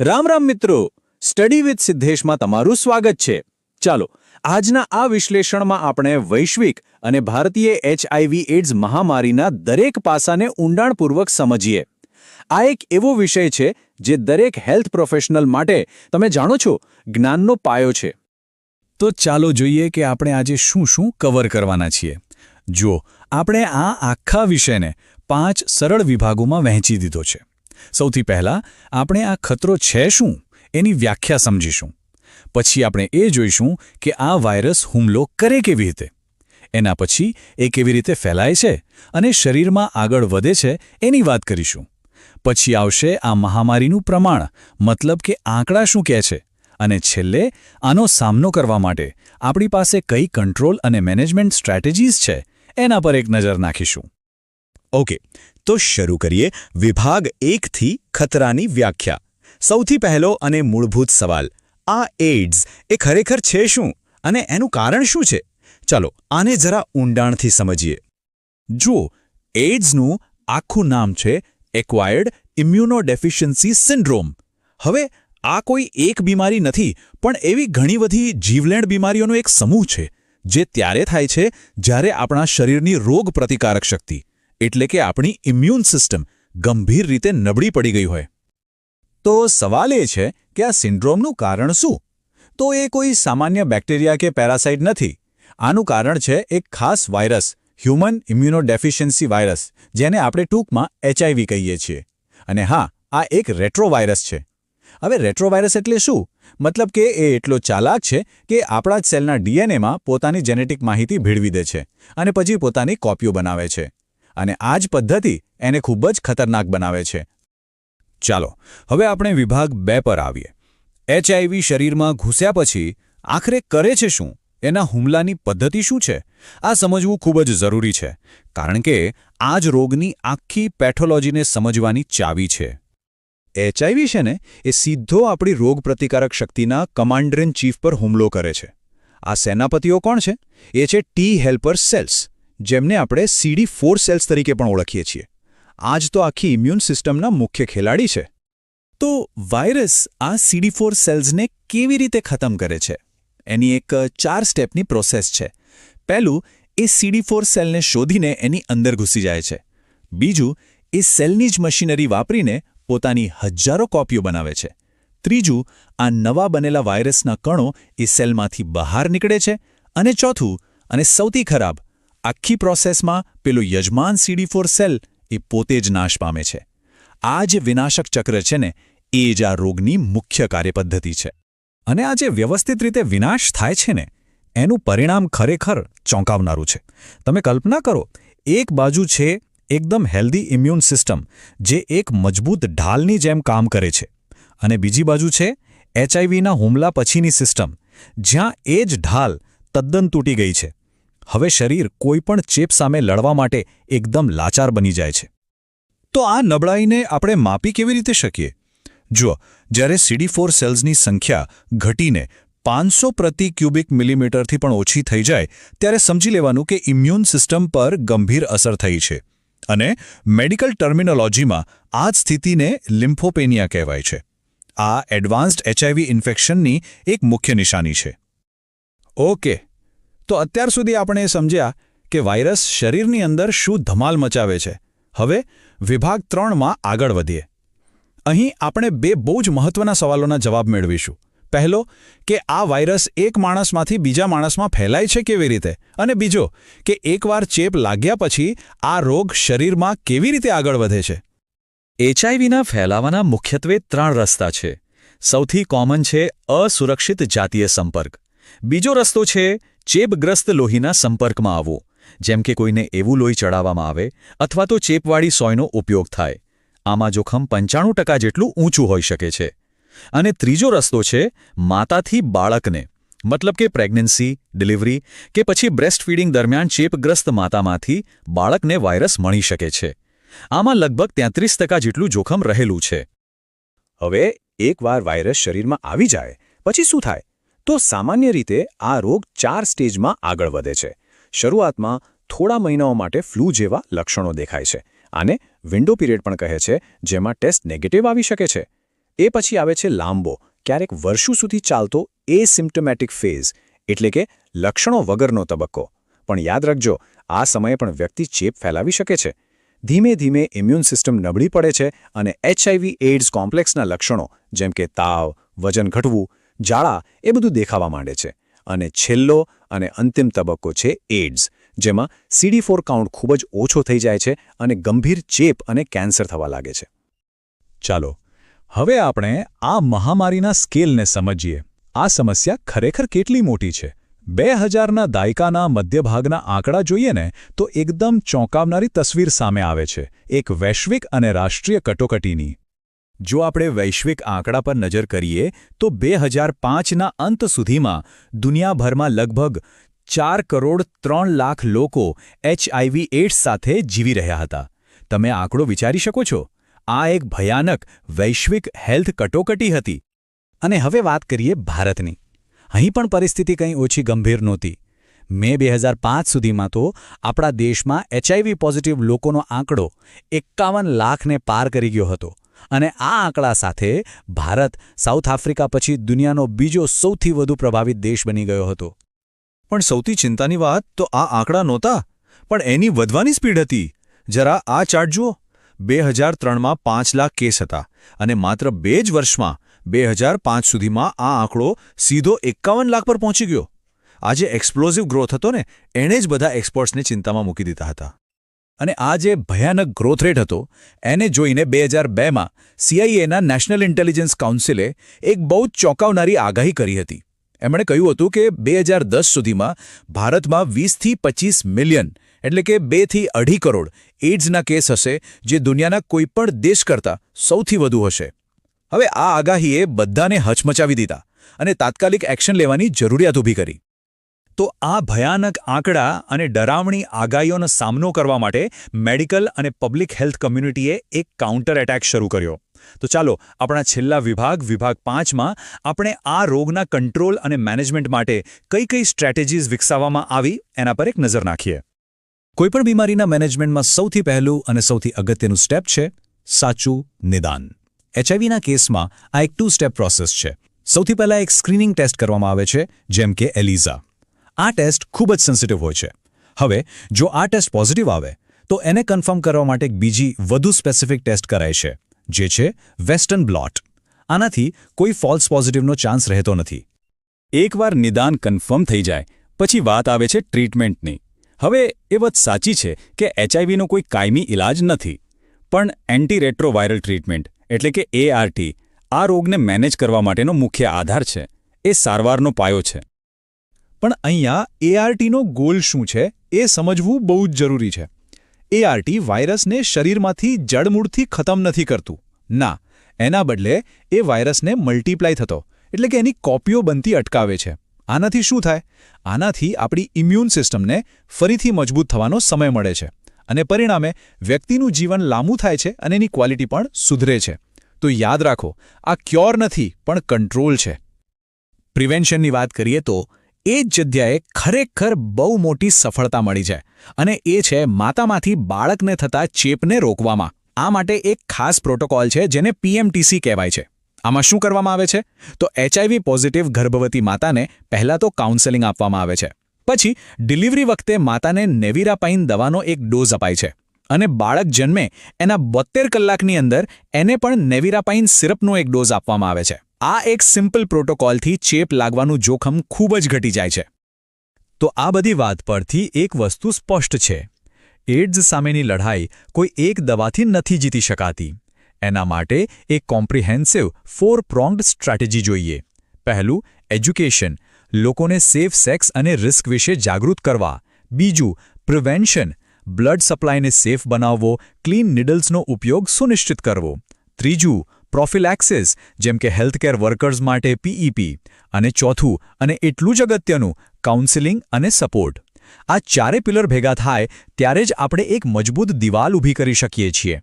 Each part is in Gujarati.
રામ રામ મિત્રો. સ્ટડી વિથ સિદ્ધેશમાં તમારું સ્વાગત છે. ચાલો, આજના આ વિશ્લેષણમાં આપણે વૈશ્વિક અને ભારતીય એચઆઈવી એડ્સ મહામારીના દરેક પાસાને ઊંડાણપૂર્વક સમજીએ. આ એક એવો વિષય છે જે દરેક હેલ્થ પ્રોફેશનલ માટે, તમે જાણો છો, જ્ઞાનનો પાયો છે. તો ચાલો જોઈએ કે આપણે આજે શું શું કવર કરવાના છીએ. જો આપણે આ આખા વિષયને પાંચ સરળ વિભાગોમાં વહેંચી દીધો છે. સૌથી પહેલાં આપણે આ ખતરો છે શું એની વ્યાખ્યા સમજીશું. પછી આપણે એ જોઈશું કે આ વાયરસ હુમલો કરે કેવી રીતે. એના પછી એ કેવી રીતે ફેલાય છે અને શરીરમાં આગળ વધે છે એની વાત કરીશું. પછી આવશે આ મહામારીનું પ્રમાણ, મતલબ કે આંકડા શું કહે છે. અને છેલ્લે આનો સામનો કરવા માટે આપણી પાસે કઈ કંટ્રોલ અને મેનેજમેન્ટ સ્ટ્રેટેજીઝ છે એના પર એક નજર નાખીશું. ઓકે તો શરૂ કરીએ વિભાગ એકથી ખતરાની વ્યાખ્યા. સૌથી પહેલો અને મૂળભૂત સવાલ, આ એઇડ્સ એ ખરેખર છે શું અને એનું કારણ શું છે? ચાલો આને જરા ઊંડાણથી સમજીએ. જુઓ, એઇડ્સનું આખું નામ છે એક્વાયર્ડ ઇમ્યુનોડેફિશિયન્સી સિન્ડ્રોમ. હવે, આ કોઈ એક બીમારી નથી, પણ એવી ઘણી બધી જીવલેણ બીમારીઓનો એક સમૂહ છે, જે ત્યારે થાય છે જ્યારે આપણા શરીરની રોગ પ્રતિકારક શક્તિ. એટલે કે આપણી ઇમ્યુન સિસ્ટમ ગંભીર રીતે નબળી પડી ગઈ હોય. તો સવાલ એ છે કે આ સિન્ડ્રોમનું કારણ શું? તો એ કોઈ સામાન્ય બેક્ટેરિયા કે પેરાસાઇટ નથી. આનું કારણ છે એક ખાસ વાયરસ, હ્યુમન ઇમ્યુનોડેફિશિયન્સી વાયરસ, જેને આપણે ટૂંકમાં એચઆઈવી કહીએ છીએ. અને હા, આ એક રેટ્રોવાયરસ છે. હવે રેટ્રોવાયરસ એટલે શું? મતલબ કે એ એટલો ચાલાક છે કે આપણા જ સેલના ડીએનએમાં પોતાની જેનેટિક માહિતી ભેળવી દે છે અને પછી પોતાની કોપીઓ બનાવે છે. અને આ જ પદ્ધતિ એને ખૂબ જ ખતરનાક બનાવે છે. ચાલો, હવે આપણે વિભાગ બે પર આવીએ. એચઆઈવી શરીરમાં ઘૂસ્યા પછી આખરે કરે છે શું? એના હુમલાની પદ્ધતિ શું છે? આ સમજવું ખૂબ જ જરૂરી છે, કારણ કે આ જ રોગની આખી પેથોલોજીને સમજવાની ચાવી છે. એચઆઈવી છે ને, એ સીધો આપણી રોગપ્રતિકારક શક્તિના કમાન્ડર ઇન ચીફ પર હુમલો કરે છે. આ સેનાપતિઓ કોણ છે? એ છે ટી હેલ્પર સેલ્સ. જેમને આપણે સીડી ફોર સેલ્સ તરીકે પણ ઓળખીએ છીએ. આ જ તો આખી ઇમ્યુન સિસ્ટમના મુખ્ય ખેલાડી છે. તો વાયરસ આ સીડી ફોર સેલ્સને કેવી રીતે ખતમ કરે છે? એની એક ચાર સ્ટેપની પ્રોસેસ છે. પહેલું, એ સીડી ફોર સેલને શોધીને એની અંદર ઘૂસી જાય છે. બીજું, એ સેલની જ મશીનરી વાપરીને પોતાની હજારો કોપીઓ બનાવે છે. ત્રીજું, આ નવા બનેલા વાયરસના કણો એ સેલમાંથી બહાર નીકળે છે. અને ચોથું, અને સૌથી ખરાબ આખી પ્રોસેસમાં પેલો યજમાન સીડી ફોર સેલ એ પોતે જ નાશ પામે છે. આ જે વિનાશક ચક્ર છે ને, એ જ આ રોગની મુખ્ય કાર્યપદ્ધતિ છે. અને આ જે વ્યવસ્થિત રીતે વિનાશ થાય છે ને, એનું પરિણામ ખરેખર ચોંકાવનારું છે. તમે કલ્પના કરો, એક બાજુ છે એકદમ હેલ્ધી ઇમ્યુન સિસ્ટમ, જે એક મજબૂત ઢાલની જેમ કામ કરે છે. અને બીજી બાજુ છે એચઆઈવીના હુમલા પછીની સિસ્ટમ, જ્યાં એ જ ઢાલ તદ્દન તૂટી ગઈ છે. હવે શરીર કોઈપણ ચેપ સામે લડવા માટે એકદમ લાચાર બની જાય છે. તો આ નબળાઈને આપણે માપી કેવી રીતે શકીએ? જુઓ, જ્યારે સીડી ફોર સેલ્સની સંખ્યા ઘટીને પાંચસો પ્રતિ ક્યુબિક મિલીમીટરથી પણ ઓછી થઈ જાય, ત્યારે સમજી લેવાનું કે ઇમ્યુન સિસ્ટમ પર ગંભીર અસર થઈ છે. અને મેડિકલ ટર્મિનોલોજીમાં આ જ સ્થિતિને લિમ્ફોપેનિયા કહેવાય છે. આ એડવાન્સ્ડ એચઆઈવી ઇન્ફેક્શનની એક મુખ્ય નિશાની છે. ઓકે તો અત્યાર સુધી આપણે સમજ્યા કે વાયરસ શરીરની અંદર શું ધમાલ મચાવે છે. હવે વિભાગ ત્રણમાં આગળ વધીએ. અહીં આપણે બે બહુ જ મહત્વના સવાલોના જવાબ મેળવીશું. પહેલો, કે આ વાયરસ એક માણસમાંથી બીજા માણસમાં ફેલાય છે કેવી રીતે? અને બીજો, કે એકવાર ચેપ લાગ્યા પછી આ રોગ શરીરમાં કેવી રીતે આગળ વધે છે? એચઆઈવીના ફેલાવાના મુખ્યત્વે ત્રણ રસ્તા છે. સૌથી કોમન છે અસુરક્ષિત જાતીય સંપર્ક. બીજો રસ્તો છે ચેપગ્રસ્ત લોહીના સંપર્કમાં આવવું. જેમ કે કોઈને એવું લોહી ચડાવવામાં આવે અથવા તો ચેપવાળી સોયનો ઉપયોગ થાય. આમાં જોખમ પંચાણું ટકા જેટલું ઊંચું હોઈ શકે છે. અને ત્રીજો રસ્તો છે માતાથી બાળકને. મતલબ કે પ્રેગ્નન્સી, ડિલિવરી કે પછી બ્રેસ્ટ ફીડિંગ દરમિયાન ચેપગ્રસ્ત માતામાંથી બાળકને વાયરસ મળી શકે છે. આમાં લગભગ તેત્રીસ ટકા જેટલું જોખમ રહેલું છે. હવે એકવાર વાયરસ શરીરમાં આવી જાય, પછી શું થાય? તો સામાન્ય રીતે આ રોગ ચાર સ્ટેજમાં આગળ વધે છે. શરૂઆતમાં થોડા મહિનાઓ માટે ફ્લૂ જેવા લક્ષણો દેખાય છે. આને વિન્ડો પીરિયડ પણ કહે છે, જેમાં ટેસ્ટ નેગેટિવ આવી શકે છે. એ પછી આવે છે લાંબો, ક્યારેક વર્ષો સુધી ચાલતો એ એસિમ્પ્ટોમેટિક ફેઝ, એટલે કે લક્ષણો વગરનો તબક્કો. પણ યાદ રાખજો, આ સમયે પણ વ્યક્તિ ચેપ ફેલાવી શકે છે. ધીમે ધીમે ઇમ્યુન સિસ્ટમ નબળી પડે છે અને એચઆઈવી એઇડ્સ કોમ્પ્લેક્સના લક્ષણો, જેમ કે તાવ, વજન ઘટવું જાળા એ બધું દેખાવા માંડે છે. અને છેલ્લો અને અંતિમ તબક્કો છે એઇડ્સ, જેમાં સીડી ફોર કાઉન્ટ ખૂબ જ ઓછો થઈ જાય છે અને ગંભીર ચેપ અને કેન્સર થવા લાગે છે. ચાલો, હવે આપણે આ મહામારીના સ્કેલને સમજીએ. આ સમસ્યા ખરેખર કેટલી મોટી છે? બે હજારના દાયકાના મધ્યભાગના આંકડા જોઈએ ને, તો એકદમ ચોંકાવનારી તસવીર સામે આવે છે. એક વૈશ્વિક અને રાષ્ટ્રીય કટોકટીની. જો આપણે વૈશ્વિક આંકડા પર નજર કરીએ, તો બે હજાર પાંચના અંત સુધીમાં દુનિયાભરમાં લગભગ ચાર કરોડ ત્રણ લાખ લોકો એચઆઈવી એડ્સ સાથે જીવી રહ્યા હતા. તમે આંકડો વિચારી શકો છો? આ એક ભયાનક વૈશ્વિક હેલ્થ કટોકટી હતી. અને હવે વાત કરીએ ભારતની. અહીં પણ પરિસ્થિતિ કંઈ ઓછી ગંભીર નહોતી. મે બે હજાર પાંચ સુધીમાં તો આપણા દેશમાં એચઆઈવી પોઝિટિવ લોકોનો આંકડો એકાવન લાખને પાર કરી ગયો હતો. અને આ આંકડા સાથે ભારત, સાઉથ આફ્રિકા પછી દુનિયાનો બીજો સૌથી વધુ પ્રભાવિત દેશ બની ગયો હતો. પણ સૌથી ચિંતાની વાત તો આ આંકડા નહોતા, પણ એની વધવાની સ્પીડ હતી. જરા આ ચાર્ટ જુઓ. બે હજાર ત્રણમાં પાંચ લાખ કેસ હતા અને માત્ર બે જ વર્ષમાં બે હજાર પાંચ સુધીમાં આ આંકડો સીધો એકાવન લાખ પર પહોંચી ગયો. આ જે એક્સપ્લોઝિવ ગ્રોથ હતો ને, એણે જ બધા એક્સપર્ટ્સને ચિંતામાં મૂકી દીધા હતા. અને આ જે ભયાનક ગ્રોથ રેટ હતો, એને જોઈને બે હજાર બેમાં સીઆઈએના નેશનલ ઇન્ટેલિજન્સ કાઉન્સિલે એક બહુ જ ચોંકાવનારી આગાહી કરી હતી. એમણે કહ્યું હતું કે બે હજાર દસ સુધીમાં ભારતમાં વીસથી પચીસ મિલિયન, એટલે કે બેથી અઢી કરોડ એઇડ્સના કેસ હશે, જે દુનિયાના કોઈપણ દેશ કરતાં સૌથી વધુ હશે. હવે આ આગાહીએ બધાને હચમચાવી દીધા અને તાત્કાલિક એક્શન લેવાની જરૂરિયાત ઊભી કરી. તો આ ભયાનક આંકડા અને ડરાવણી આગાહીઓનો સામનો કરવા માટે મેડિકલ અને પબ્લિક હેલ્થ કમ્યુનિટીએ એક કાઉન્ટર એટેક શરૂ કર્યો. તો ચાલો, આપણા છેલ્લા વિભાગ વિભાગ પાંચમાં આપણે આ રોગના કંટ્રોલ અને મેનેજમેન્ટ માટે કઈ કઈ સ્ટ્રેટેજીઝ વિકસાવવામાં આવી, એના પર એક નજર નાખીએ. કોઈપણ બીમારીના મેનેજમેન્ટમાં સૌથી પહેલું અને સૌથી અગત્યનું સ્ટેપ છે સાચું નિદાન. એચઆઈવીના કેસમાં આ એક ટુ સ્ટેપ પ્રોસેસ છે. સૌથી પહેલાં એક સ્ક્રીનિંગ ટેસ્ટ કરવામાં આવે છે, જેમ કે એલિઝા. આ ટેસ્ટ ખૂબ જ સેન્સિટિવ હોય છે. હવે, જો આ ટેસ્ટ પોઝિટિવ આવે, તો એને કન્ફર્મ કરવા માટે બીજી વધુ સ્પેસિફિક ટેસ્ટ કરાય છે, જે છે વેસ્ટર્ન બ્લોટ આનાથી કોઈ ફોલ્સ પોઝિટિવનો ચાન્સ રહેતો નથી. એકવાર નિદાન કન્ફર્મ થઈ જાય, પછી વાત આવે છે ટ્રીટમેન્ટની હવે એ વાત સાચી છે કે એચઆઈવીનો કોઈ કાયમી ઇલાજ નથી. પણ એન્ટીરેટ્રોવાયરલ ટ્રીટમેન્ટ એટલે કે એઆરટી આ રોગને મેનેજ કરવા માટેનો મુખ્ય આધાર છે. એ સારવારનો પાયો છે. પણ અહીંયા એઆરટીનો ગોલ શું છે એ સમજવું બહુ જ જરૂરી છે. એઆરટી વાયરસને શરીરમાંથી જડમૂળથી ખતમ નથી કરતું. ના, એના બદલે એ વાયરસને મલ્ટીપ્લાય થતો, એટલે કે એની કોપીઓ બનતી અટકાવે છે. આનાથી શું થાય? આનાથી આપણી ઇમ્યુન સિસ્ટમને ફરીથી મજબૂત થવાનો સમય મળે છે અને પરિણામે વ્યક્તિનું જીવન લાંબુ થાય છે અને એની ક્વોલિટી પણ સુધરે છે. તો યાદ રાખો, આ ક્યોર નથી, પણ કંટ્રોલ છે. પ્રિવેન્શનની વાત કરીએ તો એ જ જગ્યાએ ખરેખર બહુ મોટી સફળતા મળી છે. અને એ છે માતામાંથી બાળકને થતા ચેપને રોકવામાં. આ માટે એક ખાસ પ્રોટોકોલ છે જેને પીએમટીસી કહેવાય છે. આમાં શું કરવામાં આવે છે? તો એચઆઈવી પોઝિટિવ ગર્ભવતી માતાને પહેલાં તો કાઉન્સેલિંગ આપવામાં આવે છે. પછી ડિલિવરી વખતે માતાને નેવિરાપાઇન દવાનો એક ડોઝ અપાય છે. અને બાળક જન્મે એના બોત્તેર કલાકની અંદર એને પણ નેવિરાપાઇન સિરપનો એક ડોઝ આપવામાં આવે છે. આ એક સિમ્પલ પ્રોટોકોલથી ચેપ લાગવાનું જોખમ ખૂબ જ ઘટી જાય છે. તો આ બધી વાત પરથી એક વસ્તુ સ્પષ્ટ છે. એડ્સ સામેની લડાઈ કોઈ એક દવાથી નથી જીતી શકાતી. એના માટે એક કોમ્પ્રિહેન્સિવ ફોર પ્રોંગ્ડ સ્ટ્રેટેજી જોઈએ. પહેલું, એજ્યુકેશન. લોકોને સેફ સેક્સ અને રિસ્ક વિશે જાગૃત કરવા. બીજું, પ્રિવેન્શન. બ્લડ સપ્લાયને સેફ બનાવવો. ક્લીન નિડલ્સનો ઉપયોગ સુનિશ્ચિત કરવો. ત્રીજું પ્રોફિલેક્સિસ, જેમ કે હેલ્થકેર વર્કર્સ માટે પીઈપી અને ચોથું અને એટલું જ અગત્યનું, કાઉન્સેલિંગ અને સપોર્ટ. આ ચારે પિલર ભેગા થાય ત્યારે જ આપણે એક મજબૂત દિવાલ ઊભી કરી શકીએ છીએ.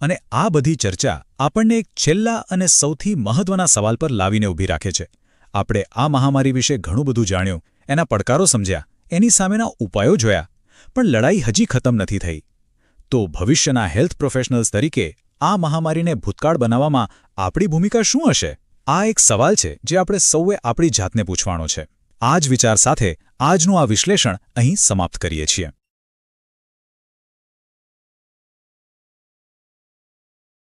અને આ બધી ચર્ચા આપણને એક છેલ્લા અને સૌથી મહત્વના સવાલ પર લાવીને ઊભી રાખે છે. આપણે આ મહામારી વિશે ઘણું બધું જાણ્યું, એના પડકારો સમજ્યા, એની સામેના ઉપાયો જોયા, પણ લડાઈ હજી ખતમ નથી થઈ. તો ભવિષ્યના હેલ્થ પ્રોફેશનલ્સ તરીકે આ મહામારીને ભૂતકાળ બનાવવામાં આપણી ભૂમિકા શું હશે? આ એક સવાલ છે જે આપણે સૌએ આપણી જાતને પૂછવાનો છે. આ જ વિચાર સાથે આજનું આ વિશ્લેષણ અહીં સમાપ્ત કરીએ છીએ.